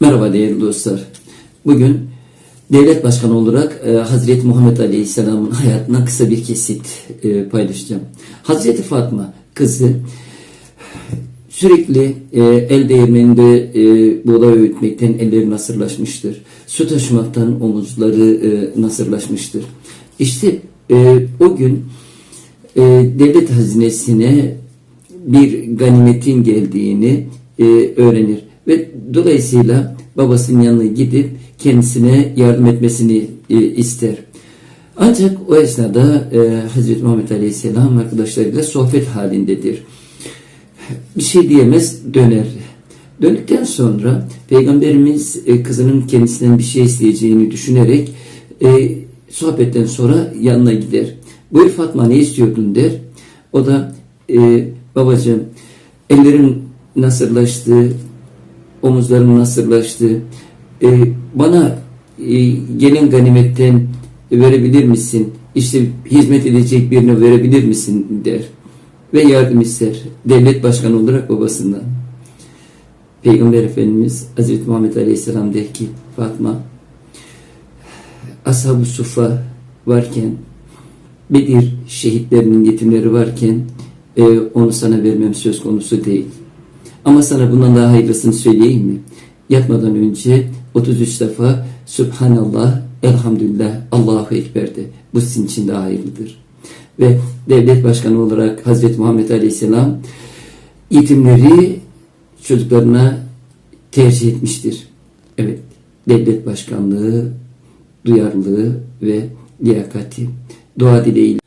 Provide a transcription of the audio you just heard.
Merhaba değerli dostlar. Bugün devlet başkanı olarak e, Hazreti Muhammed Aleyhisselam'ın hayatından kısa bir kesit e, paylaşacağım. Hazreti Fatma kızı sürekli e, el değirmeninde e, buğday öğütmekten elleri nasırlaşmıştır. Su taşımaktan omuzları e, nasırlaşmıştır. İşte e, o gün e, devlet hazinesine bir ganimetin geldiğini e, öğrenir ve dolayısıyla babasının yanına gidip kendisine yardım etmesini e, ister. Ancak o esnada e, Hazreti Muhammed Aleyhisselam arkadaşlarıyla sohbet halindedir. Bir şey diyemez döner. Döndükten sonra Peygamberimiz e, kızının kendisinden bir şey isteyeceğini düşünerek e, sohbetten sonra yanına gider. Buyur Fatma ne istiyordun der. O da e, babacığım ellerim nasırlaştı, omuzlarım nasırlaştı. E, bana e, gelen ganimetten verebilir misin? İşte hizmet edecek birine verebilir misin der. Ve yardım ister. Devlet başkanı olarak babasından. Peygamber Efendimiz Hazreti Muhammed Aleyhisselam der ki Fatma Ashab-ı Sufa varken Bedir şehitlerinin yetimleri varken e, onu sana vermem söz konusu değil. Ama sana bundan daha hayırlısını söyleyeyim mi? Yatmadan önce 33 defa Subhanallah, Elhamdülillah, Allahu Ekber de. Bu sizin için daha hayırlıdır. Ve devlet başkanı olarak Hazreti Muhammed Aleyhisselam yetimleri çocuklarına tercih etmiştir. Evet, devlet başkanlığı, duyarlılığı ve liyakati. Dua dileğiyle.